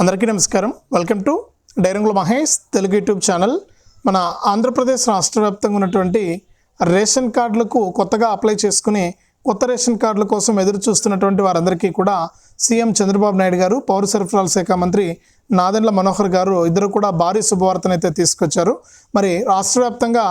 అందరికీ నమస్కారం. Welcome to డైరంగుల మహేష్ తెలుగు యూట్యూబ్ ఛానల్. మన ఆంధ్రప్రదేశ్ రాష్ట్ర వ్యాప్తంగా ఉన్నటువంటి రేషన్ కార్డులకు కొత్తగా అప్లై చేసుకుని కొత్త రేషన్ కార్డుల కోసం ఎదురు చూస్తున్నటువంటి వారందరికీ కూడా సీఎం చంద్రబాబు నాయుడు గారు పౌర సరఫరాల శాఖ మంత్రి నాదెండ్ల మనోహర్ గారు ఇద్దరు కూడా భారీ శుభవార్తనైతే తీసుకొచ్చారు. మరి రాష్ట్ర వ్యాప్తంగా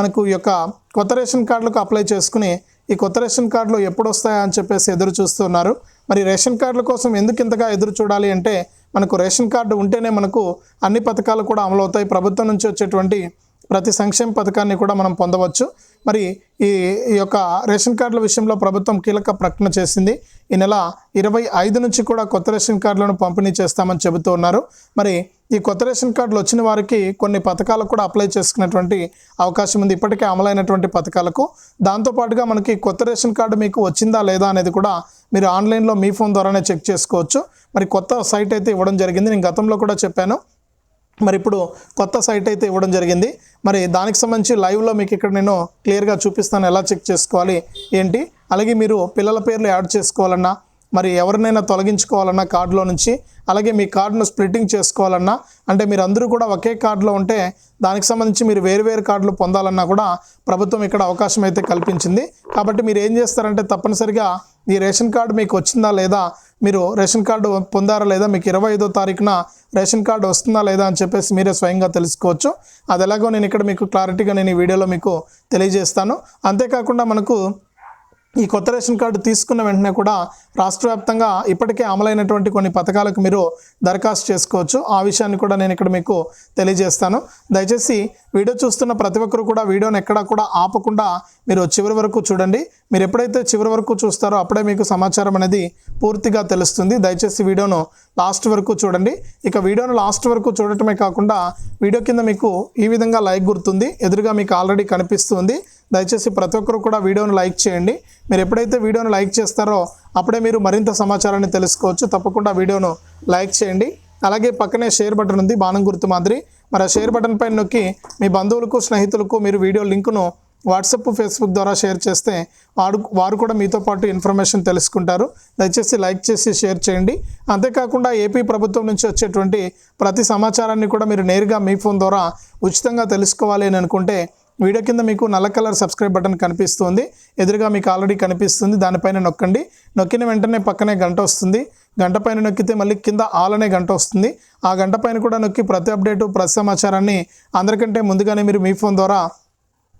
మనకు ఈ యొక్క కొత్త రేషన్ కార్డులకు అప్లై చేసుకుని ఈ కొత్త రేషన్ కార్డులు ఎప్పుడు వస్తాయా అని చెప్పేసి ఎదురు చూస్తున్నారు మరి రేషన్ కార్డుల కోసం ఎందుకు ఇంతగా ఎదురు చూడాలి అంటే మనకు రేషన్ కార్డు ఉంటేనే మనకు అన్ని పథకాలు కూడా అమలవుతాయి. ప్రభుత్వం నుంచి వచ్చేటువంటి ప్రతి సంక్షేమ పథకాన్ని కూడా మనం పొందవచ్చు. మరి ఈ ఈ యొక్క రేషన్ కార్డుల విషయంలో ప్రభుత్వం కీలక ప్రకటన చేసింది. ఈ నెల ఇరవై ఐదు నుంచి కూడా కొత్త రేషన్ కార్డులను పంపిణీ చేస్తామని చెబుతూ ఉన్నారు. మరి ఈ కొత్త రేషన్ కార్డులు వచ్చిన వారికి కొన్ని పథకాలకు కూడా అప్లై చేసుకునేటువంటి అవకాశం ఉంది. ఇప్పటికే అమలైనటువంటి పథకాలకు. దాంతోపాటుగా మనకి కొత్త రేషన్ కార్డు మీకు వచ్చిందా లేదా అనేది కూడా మీరు ఆన్లైన్లో మీ ఫోన్ ద్వారానే చెక్ చేసుకోవచ్చు. మరి కొత్త సైట్ అయితే ఇవ్వడం జరిగింది. నేను గతంలో కూడా చెప్పాను. మరి ఇప్పుడు కొత్త సైట్ అయితే ఇవ్వడం జరిగింది. మరి దానికి సంబంధించి లైవ్లో మీకు ఇక్కడ నేను క్లియర్గా చూపిస్తాను ఎలా చెక్ చేసుకోవాలి ఏంటి? అలాగే మీరు పిల్లల పేర్లు యాడ్ చేసుకోవాలన్నా మరి ఎవరినైనా తొలగించుకోవాలన్నా కార్డులో నుంచి అలాగే మీ కార్డును స్ప్లిట్టింగ్ చేసుకోవాలన్నా అంటే మీరు అందరూ కూడా ఒకే కార్డులో ఉంటే దానికి సంబంధించి మీరు వేరు వేరు కార్డులు పొందాలన్నా కూడా ప్రభుత్వం ఇక్కడ అవకాశం అయితే కల్పించింది. కాబట్టి మీరు ఏం చేస్తారంటే తప్పనిసరిగా ఈ రేషన్ కార్డు మీకు వచ్చిందా లేదా మీరు రేషన్ కార్డు పొందారా లేదా మీకు ఇరవై ఐదో తారీఖున రేషన్ కార్డు వస్తుందా లేదా అని చెప్పేసి మీరే స్వయంగా తెలుసుకోవచ్చు. అది ఎలాగో నేను ఇక్కడ మీకు క్లారిటీగా నేను ఈ వీడియోలో మీకు తెలియజేస్తాను. అంతేకాకుండా మనకు ఈ కొత్త రేషన్ కార్డు తీసుకున్న వెంటనే కూడా రాష్ట్ర వ్యాప్తంగా ఇప్పటికే అమలైనటువంటి కొన్ని పథకాలకు మీరు దరఖాస్తు చేసుకోవచ్చు. ఆ విషయాన్ని కూడా నేను ఇక్కడ మీకు తెలియజేస్తాను. దయచేసి వీడియో చూస్తున్న ప్రతి ఒక్కరు కూడా వీడియోని ఎక్కడా కూడా ఆపకుండా మీరు చివరి వరకు చూడండి. మీరు ఎప్పుడైతే చివరి వరకు చూస్తారో అప్పుడే మీకు సమాచారం అనేది పూర్తిగా తెలుస్తుంది. దయచేసి వీడియోను లాస్ట్ వరకు చూడండి. ఇక వీడియోను లాస్ట్ వరకు చూడటమే కాకుండా వీడియో కింద మీకు ఈ విధంగా లైక్ గుర్తుంది. ఎదురుగా మీకు ఆల్రెడీ కనిపిస్తుంది. దయచేసి ప్రతి ఒక్కరు కూడా వీడియోను లైక్ చేయండి. మీరు ఎప్పుడైతే వీడియోను లైక్ చేస్తారో అప్పుడే మీరు మరింత సమాచారాన్ని తెలుసుకోవచ్చు. తప్పకుండా వీడియోను లైక్ చేయండి. అలాగే పక్కనే షేర్ బటన్ ఉంది బాణం గుర్తు మాదిరి. మరి ఆ షేర్ బటన్ పైన నొక్కి మీ బంధువులకు స్నేహితులకు మీరు వీడియో లింకును వాట్సప్ ఫేస్బుక్ ద్వారా షేర్ చేస్తే వాడు వారు కూడా మీతో పాటు ఇన్ఫర్మేషన్ తెలుసుకుంటారు. దయచేసి లైక్ చేసి షేర్ చేయండి. అంతేకాకుండా ఏపీ ప్రభుత్వం నుంచి వచ్చేటువంటి ప్రతి సమాచారాన్ని కూడా మీరు నేరుగా మీ ఫోన్ ద్వారా ఉచితంగా తెలుసుకోవాలి అని అనుకుంటే వీడియో కింద మీకు నల్ల కలర్ సబ్స్క్రైబ్ బటన్ కనిపిస్తుంది. ఎదురుగా మీకు ఆల్రెడీ కనిపిస్తుంది. దానిపైన నొక్కండి. నొక్కిన వెంటనే పక్కనే గంట వస్తుంది. గంట పైన నొక్కితే మళ్ళీ కింద ఆల్ అనే గంట వస్తుంది. ఆ గంట పైన కూడా నొక్కి ప్రతి అప్డేటు ప్రతి సమాచారాన్ని అందరికంటే ముందుగానే మీరు మీ ఫోన్ ద్వారా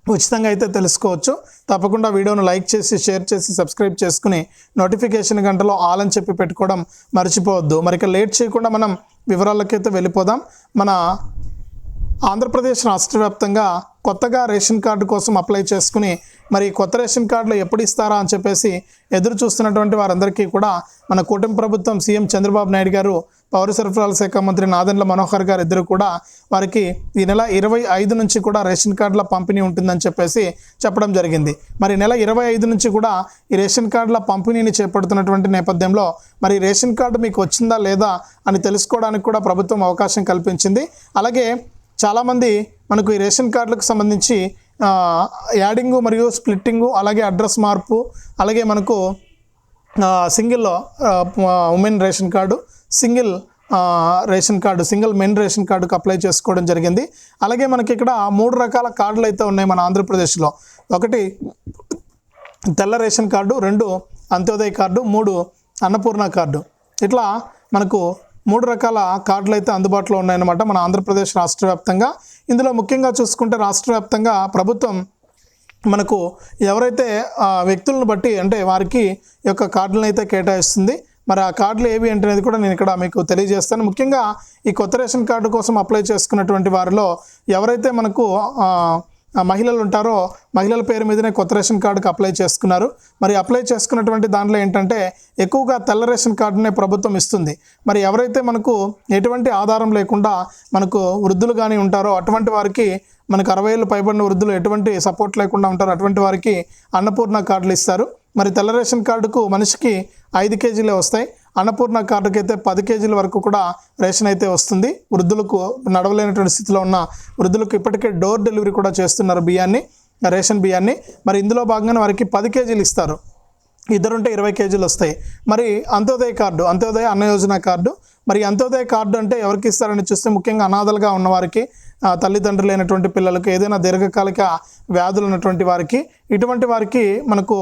ఉచితంగా అయితే తెలుసుకోవచ్చు. తప్పకుండా వీడియోను లైక్ చేసి షేర్ చేసి సబ్స్క్రైబ్ చేసుకుని నోటిఫికేషన్ గంటలో ఆల్ అని చెప్పి పెట్టుకోవడం మర్చిపోవద్దు. మరి ఇక లేట్ చేయకుండా మనం వివరాలకైతే వెళ్ళిపోదాం. మన ఆంధ్రప్రదేశ్ రాష్ట్ర వ్యాప్తంగా కొత్తగా రేషన్ కార్డు కోసం అప్లై చేసుకుని మరి కొత్త రేషన్ కార్డులు ఎప్పుడు ఇస్తారా అని చెప్పేసి ఎదురు చూస్తున్నటువంటి వారందరికీ కూడా మన కూటమి ప్రభుత్వం సీఎం చంద్రబాబు నాయుడు గారు పౌర సరఫరాల శాఖ మంత్రి నాదెండ్ల మనోహర్ గారు ఇద్దరు కూడా వారికి ఈ నెల ఇరవై ఐదు నుంచి కూడా రేషన్ కార్డుల పంపిణీ ఉంటుందని చెప్పేసి చెప్పడం జరిగింది. మరి నెల ఇరవై ఐదు నుంచి కూడా ఈ రేషన్ కార్డుల పంపిణీని చేపడుతున్నటువంటి నేపథ్యంలో మరి రేషన్ కార్డు మీకు వచ్చిందా లేదా అని తెలుసుకోవడానికి కూడా ప్రభుత్వం అవకాశం కల్పించింది. అలాగే చాలామంది మనకు ఈ రేషన్ కార్డులకు సంబంధించి యాడింగు మరియు స్ప్లిట్టింగు అలాగే అడ్రస్ మార్పు అలాగే మనకు single women ration card single ration card single men ration కార్డుకు అప్లై చేసుకోవడం జరిగింది. అలాగే మనకి ఇక్కడ మూడు రకాల కార్డులు అయితే ఉన్నాయి మన ఆంధ్రప్రదేశ్లో. ఒకటి తెల్ల రేషన్ కార్డు రెండు అంత్యోదయ కార్డు మూడు అన్నపూర్ణ కార్డు. ఇట్లా మనకు మూడు రకాల కార్డులు అయితే అందుబాటులో ఉన్నాయన్నమాట మన ఆంధ్రప్రదేశ్ రాష్ట్ర వ్యాప్తంగా. ఇందులో ముఖ్యంగా చూసుకుంటే రాష్ట్ర వ్యాప్తంగా ప్రభుత్వం మనకు ఎవరైతే వ్యక్తులను బట్టి అంటే వారికి యొక్క కార్డులను అయితే కేటాయిస్తుంది. మరి ఆ కార్డులు ఏవి ఏంటనేది కూడా నేను ఇక్కడ మీకు తెలియజేస్తాను. ముఖ్యంగా ఈ కొత్త రేషన్ కార్డు కోసం అప్లై చేసుకున్నటువంటి వారిలో ఎవరైతే మనకు మహిళలు ఉంటారో మహిళల పేరు మీదనే కొత్త రేషన్ కార్డుకి అప్లై చేసుకున్నారు. మరి అప్లై చేసుకున్నటువంటి దాంట్లో ఏంటంటే ఎక్కువగా తెల్ల రేషన్ కార్డునే ప్రభుత్వం ఇస్తుంది. మరి ఎవరైతే మనకు ఎటువంటి ఆధారం లేకుండా మనకు వృద్ధులు కానీ ఉంటారో అటువంటి వారికి మనకు అరవై ఏళ్ళు పైబడిన వృద్ధులు ఎటువంటి సపోర్ట్ లేకుండా ఉంటారు అటువంటి వారికి అన్నపూర్ణ కార్డులు ఇస్తారు. మరి తెల్ల రేషన్ కార్డుకు మనిషికి ఐదు కేజీలే వస్తాయి. అన్నపూర్ణ కార్డుకి అయితే పది కేజీల వరకు కూడా రేషన్ అయితే వస్తుంది. వృద్ధులకు నడవలేనటువంటి స్థితిలో ఉన్న వృద్ధులకు ఇప్పటికే డోర్ డెలివరీ కూడా చేస్తున్నారు బియ్యాన్ని రేషన్ బియ్యాన్ని. మరి ఇందులో భాగంగానే వారికి పది కేజీలు ఇస్తారు. ఇద్దరుంటే ఇరవై కేజీలు వస్తాయి. మరి అంత్యోదయ కార్డు అంత్యోదయ అన్న యోజన కార్డు. మరి అంత్యోదయ కార్డు అంటే ఎవరికి ఇస్తారని చూస్తే ముఖ్యంగా అనాథలుగా ఉన్నవారికి తల్లిదండ్రులైనటువంటి తల్లిదండ్రులు పిల్లలకు ఏదైనా దీర్ఘకాలిక వ్యాధులు ఉన్నటువంటి వారికి ఇటువంటి వారికి మనకు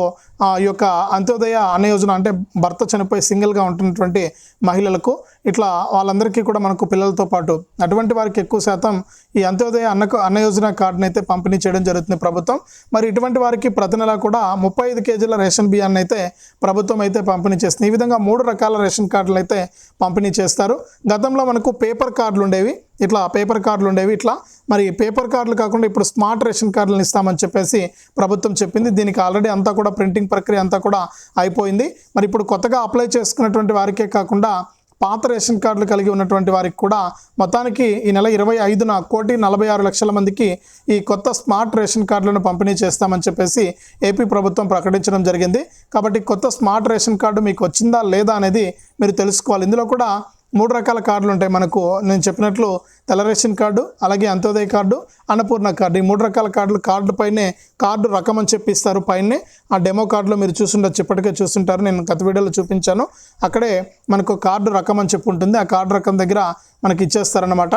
ఆ ఈ యొక్క అంత్యోదయ అన్న యోజన అంటే భర్త చనిపోయి సింగిల్గా ఉంటున్నటువంటి మహిళలకు ఇట్లా వాళ్ళందరికీ కూడా మనకు పిల్లలతో పాటు అటువంటి వారికి ఎక్కువ శాతం ఈ అంత్యోదయ అన్నకు అన్న యోజన కార్డును అయితే పంపిణీ చేయడం జరుగుతుంది ప్రభుత్వం. మరి ఇటువంటి వారికి ప్రతి నెల కూడా ముప్పై ఐదు కేజీల రేషన్ బియ్యాన్ని అయితే ప్రభుత్వం అయితే పంపిణీ చేస్తుంది. ఈ విధంగా మూడు రకాల రేషన్ కార్డులు అయితే పంపిణీ చేస్తారు. గతంలో మనకు పేపర్ కార్డులు ఉండేవి ఇట్లా పేపర్ కార్డులు ఉండేవి ఇట్లా. మరి పేపర్ కార్డులు కాకుండా ఇప్పుడు స్మార్ట్ రేషన్ కార్డులను ఇస్తామని చెప్పేసి ప్రభుత్వం చెప్పింది. దీనికి ఆల్రెడీ అంతా కూడా ప్రింటింగ్ ప్రక్రియ అంతా కూడా అయిపోయింది. మరి ఇప్పుడు కొత్తగా అప్లై చేసుకున్నటువంటి వారికే కాకుండా పాత రేషన్ కార్డులు కలిగి ఉన్నటువంటి వారికి కూడా మొత్తానికి ఈ నెల ఇరవై ఐదున కోటి నలభై ఆరు లక్షల మందికి ఈ కొత్త స్మార్ట్ రేషన్ కార్డులను పంపిణీ చేస్తామని చెప్పేసి ఏపీ ప్రభుత్వం ప్రకటించడం జరిగింది. కాబట్టి కొత్త స్మార్ట్ రేషన్ కార్డు మీకు వచ్చిందా లేదా అనేది మీరు తెలుసుకోవాలి. ఇందులో కూడా మూడు రకాల కార్డులు ఉంటాయి మనకు. నేను చెప్పినట్లు తెల్ల రేషన్ కార్డు అలాగే అంత్యోదయ కార్డు అన్నపూర్ణ కార్డు. ఈ మూడు రకాల కార్డులు కార్డు పైనే కార్డు రకం అని చెప్పి ఇస్తారు పైనే. ఆ డెమో కార్డులో మీరు చూసుండొచ్చు ఇప్పటికే చూస్తుంటారు నేను గత వీడియోలో చూపించాను. అక్కడే మనకు కార్డు రకం అని చెప్పి ఉంటుంది. ఆ కార్డు రకం దగ్గర మనకి ఇచ్చేస్తారనమాట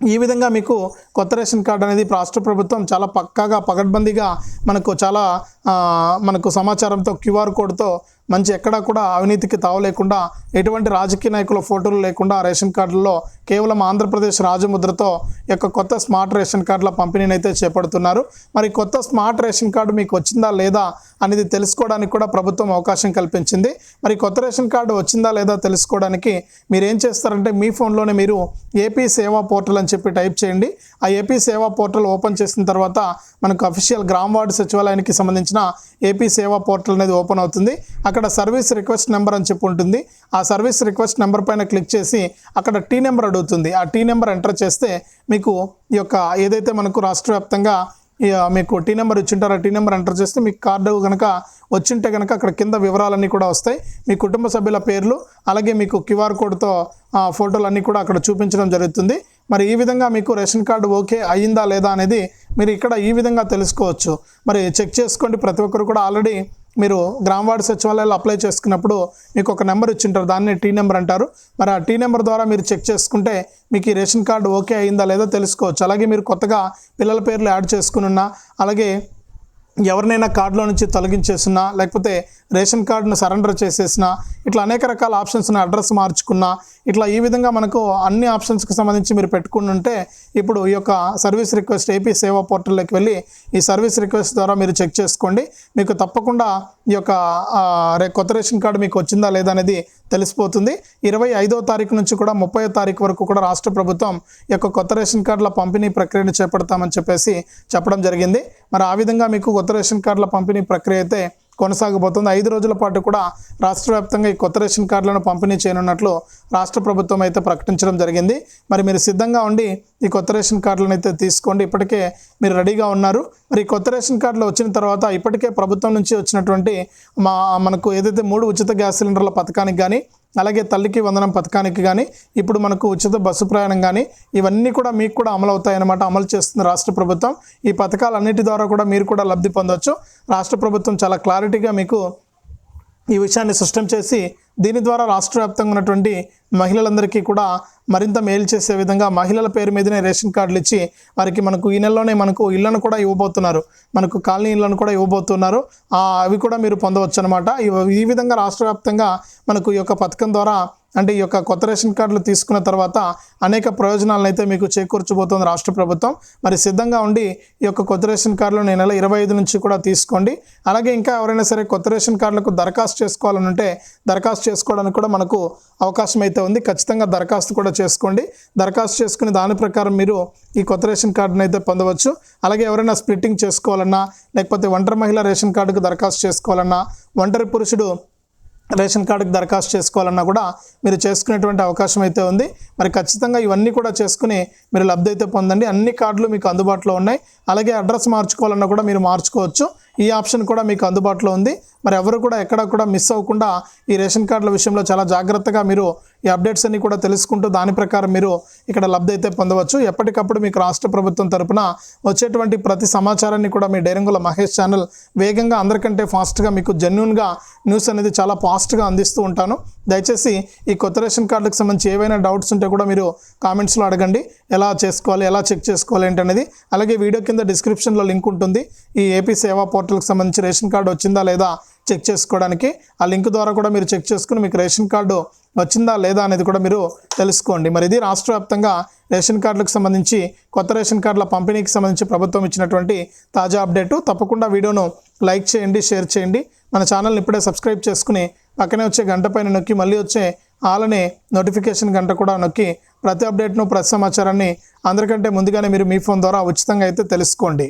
ఈ విధంగా మీకు కొత్త రేషన్ కార్డు అనేది రాష్ట్ర ప్రభుత్వం చాలా పక్కాగా పగడ్బందీగా మనకు చాలా మనకు సమాచారంతో క్యూఆర్ కోడ్తో మంచి ఎక్కడా కూడా అవినీతికి తావు లేకుండా ఎటువంటి రాజకీయ నాయకుల ఫోటోలు లేకుండా రేషన్ కార్డుల్లో కేవలం ఆంధ్రప్రదేశ్ రాజముద్రతో యొక్క కొత్త స్మార్ట్ రేషన్ కార్డుల పంపిణీని అయితే చేపడుతున్నారు. మరి కొత్త స్మార్ట్ రేషన్ కార్డు మీకు వచ్చిందా లేదా అనేది తెలుసుకోవడానికి కూడా ప్రభుత్వం అవకాశం కల్పించింది. మరి కొత్త రేషన్ కార్డు వచ్చిందా లేదా తెలుసుకోవడానికి మీరు ఏం చేస్తారంటే మీ ఫోన్లోనే మీరు ఏపీ సేవా పోర్టల్ అని చెప్పి టైప్ చేయండి. ఆ ఏపీ సేవా పోర్టల్ ఓపెన్ చేసిన తర్వాత మనకు అఫీషియల్ గ్రామ వార్డు సచివాలయానికి సంబంధించిన ఏపీ సేవా పోర్టల్ అనేది ఓపెన్ అవుతుంది. అక్కడ ఇక్కడ సర్వీస్ రిక్వెస్ట్ నెంబర్ అని చెప్పి ఉంటుంది. ఆ సర్వీస్ రిక్వెస్ట్ నెంబర్ పైన క్లిక్ చేసి అక్కడ టీ నెంబర్ అడుగుతుంది. ఆ టీ నెంబర్ ఎంటర్ చేస్తే మీకు ఈ యొక్క ఏదైతే మనకు రాష్ట్ర వ్యాప్తంగా మీకు టీ నెంబర్ ఇచ్చింటారు ఆ టీ నెంబర్ ఎంటర్ చేస్తే మీకు కార్డు కనుక వచ్చింటే కనుక అక్కడ కింద వివరాలన్నీ కూడా వస్తాయి. మీ కుటుంబ సభ్యుల పేర్లు అలాగే మీకు క్యూఆర్ కోడ్తో ఆ, ఫోటోలన్నీ కూడా అక్కడ చూపించడం జరుగుతుంది. మరి ఈ విధంగా మీకు రేషన్ కార్డు ఓకే అయ్యిందా లేదా అనేది మీరు ఇక్కడ ఈ విధంగా తెలుసుకోవచ్చు. మరి చెక్ చేసుకోండి. ప్రతి ఒక్కరు కూడా ఆల్రెడీ మీరు గ్రామ వార్డు సచివాలయాలు అప్లై చేసుకున్నప్పుడు మీకు ఒక నెంబర్ ఇచ్చింటారు. దాన్ని టీ నెంబర్ అంటారు. మరి ఆ టీ నెంబర్ ద్వారా మీరు చెక్ చేసుకుంటే మీకు ఈ రేషన్ కార్డు ఓకే అయిందా లేదా తెలుసుకోవచ్చు. అలాగే మీరు కొత్తగా పిల్లల పేర్లు యాడ్ చేసుకుని అలాగే ఎవరినైనా కార్డులో నుంచి తొలగించేసినా లేకపోతే రేషన్ కార్డును సరెండర్ చేసేసినా ఇట్లా అనేక రకాల ఆప్షన్స్ అడ్రస్ మార్చుకున్నా ఇట్లా ఈ విధంగా మనకు అన్ని ఆప్షన్స్కి సంబంధించి మీరు పెట్టుకుని ఉంటే ఇప్పుడు ఈ యొక్క సర్వీస్ రిక్వెస్ట్ ఏపీ సేవా పోర్టల్లోకి వెళ్ళి ఈ సర్వీస్ రిక్వెస్ట్ ద్వారా మీరు చెక్ చేసుకోండి. మీకు తప్పకుండా ఈ యొక్క రే- కొత్త రేషన్ కార్డు మీకు వచ్చిందా లేదా అనేది తెలిసిపోతుంది. ఇరవై ఐదో తారీఖు నుంచి కూడా ముప్పై తారీఖు వరకు కూడా రాష్ట్ర ప్రభుత్వం ఈ యొక్క కొత్త రేషన్ కార్డుల పంపిణీ ప్రక్రియను చేపడతామని చెప్పేసి చెప్పడం జరిగింది. మరి ఆ విధంగా మీకు కొత్త రేషన్ కార్డుల పంపిణీ ప్రక్రియ అయితే కొనసాగబోతుంది. ఐదు రోజుల పాటు కూడా రాష్ట్ర వ్యాప్తంగా ఈ కొత్త రేషన్ కార్డులను పంపిణీ చేయనున్నట్లు రాష్ట్ర ప్రభుత్వం అయితే ప్రకటించడం జరిగింది. మరి మీరు సిద్ధంగా ఉండి ఈ కొత్త రేషన్ కార్డులను అయితే తీసుకోండి. ఇప్పటికే మీరు రెడీగా ఉన్నారు. మరి ఈ కొత్త రేషన్ కార్డులు వచ్చిన తర్వాత ఇప్పటికే ప్రభుత్వం నుంచి వచ్చినటువంటి మా మనకు ఏదైతే మూడు ఉచిత గ్యాస్ సిలిండర్ల పథకానికి కానీ అలాగే తల్లికి వందనం పథకానికి కానీ ఇప్పుడు మనకు ఉచిత బస్సు ప్రయాణం కానీ ఇవన్నీ కూడా మీకు కూడా అమలు అవుతాయన్నమాట అమలు చేస్తుంది రాష్ట్ర ప్రభుత్వం. ఈ పథకాలన్నిటి ద్వారా కూడా మీరు కూడా లబ్ధి పొందవచ్చు రాష్ట్ర ప్రభుత్వం చాలా క్లారిటీగా మీకు ఈ విషయాన్ని స్పష్టం చేసి దీని ద్వారా రాష్ట్ర వ్యాప్తంగా ఉన్నటువంటి మహిళలందరికీ కూడా మరింత మేలు చేసే విధంగా మహిళల పేరు మీదనే రేషన్ కార్డులు ఇచ్చి వారికి మనకు ఈ నెలలోనే మనకు ఇళ్ళను కూడా ఇవ్వబోతున్నారు. మనకు కాలనీ ఇళ్ళను కూడా ఇవ్వబోతున్నారు. ఆ, అవి కూడా మీరు పొందవచ్చు అనమాట ఈ విధంగా రాష్ట్ర వ్యాప్తంగా మనకు ఈ యొక్క పథకం ద్వారా అంటే ఈ యొక్క కొత్త రేషన్ కార్డులు తీసుకున్న తర్వాత అనేక ప్రయోజనాలను అయితే మీకు చేకూర్చబోతోంది రాష్ట్ర ప్రభుత్వం. మరి సిద్ధంగా ఉండి ఈ యొక్క కొత్త రేషన్ కార్డులు నెల ఇరవై ఐదు నుంచి కూడా తీసుకోండి. అలాగే ఇంకా ఎవరైనా సరే కొత్త రేషన్ కార్డులకు దరఖాస్తు చేసుకోవాలని ఉంటే దరఖాస్తు చేసుకోవడానికి కూడా మనకు అవకాశం అయితే ఉంది. ఖచ్చితంగా దరఖాస్తు కూడా చేసుకోండి. దరఖాస్తు చేసుకుని దాని ప్రకారం మీరు ఈ కొత్త రేషన్ కార్డును అయితే పొందవచ్చు. అలాగే ఎవరైనా స్ప్లిట్టింగ్ చేసుకోవాలన్నా లేకపోతే ఒంటరి మహిళ రేషన్ కార్డుకు దరఖాస్తు చేసుకోవాలన్నా ఒంటరి పురుషుడు రేషన్ కార్డుకి దరఖాస్తు చేసుకోవాలన్నా కూడా మీరు చేసుకునేటువంటి అవకాశం అయితే ఉంది. మరి ఖచ్చితంగా ఇవన్నీ కూడా చేసుకుని మీరు లబ్ధి అయితే పొందండి. అన్ని కార్డులు మీకు అందుబాటులో ఉన్నాయి. అలాగే అడ్రస్ మార్చుకోవాలన్నా కూడా మీరు మార్చుకోవచ్చు. ఈ ఆప్షన్ కూడా మీకు అందుబాటులో ఉంది. మరి ఎవరు కూడా ఎక్కడ కూడా మిస్ అవ్వకుండా ఈ రేషన్ కార్డుల విషయంలో చాలా జాగ్రత్తగా మీరు ఈ అప్డేట్స్ అన్ని కూడా తెలుసుకుంటూ దాని ప్రకారం మీరు ఇక్కడ లబ్ధి అయితే పొందవచ్చు. ఎప్పటికప్పుడు మీకు రాష్ట్ర ప్రభుత్వం తరపున వచ్చేటువంటి ప్రతి సమాచారాన్ని కూడా మీ డైరంగుల మహేష్ ఛానల్ వేగంగా అందరికంటే ఫాస్ట్గా మీకు జెన్యున్గా న్యూస్ అనేది చాలా ఫాస్ట్గా అందిస్తూ ఉంటాను. దయచేసి ఈ కొత్త రేషన్ కార్డులకు సంబంధించి ఏవైనా డౌట్స్ ఉంటే కూడా మీరు కామెంట్స్లో అడగండి. ఎలా చేసుకోవాలి ఎలా చెక్ చేసుకోవాలి ఏంటనేది. అలాగే వీడియో కింద డిస్క్రిప్షన్లో లింక్ ఉంటుంది. ఈ ఏపీ సేవా పోర్టల్కి సంబంధించి రేషన్ కార్డు వచ్చిందా లేదా చెక్ చేసుకోవడానికి. ఆ లింక్ ద్వారా కూడా మీరు చెక్ చేసుకుని మీకు రేషన్ కార్డు వచ్చిందా లేదా అనేది కూడా మీరు తెలుసుకోండి. మరి ఇది రాష్ట్ర వ్యాప్తంగా రేషన్ కార్డులకు సంబంధించి కొత్త రేషన్ కార్డుల పంపిణీకి సంబంధించి ప్రభుత్వం ఇచ్చినటువంటి తాజా అప్డేటు. తప్పకుండా వీడియోను లైక్ చేయండి షేర్ చేయండి. మన ఛానల్ని ఇప్పుడే సబ్స్క్రైబ్ చేసుకుని పక్కనే వచ్చే గంట పైన నొక్కి మళ్ళీ వచ్చే ఆలనే నోటిఫికేషన్ గంట కూడా నొక్కి ప్రతి అప్డేట్ను ప్రతి సమాచారాన్ని అందరికంటే ముందుగానే మీరు మీ ఫోన్ ద్వారా ఉచితంగా అయితే తెలుసుకోండి.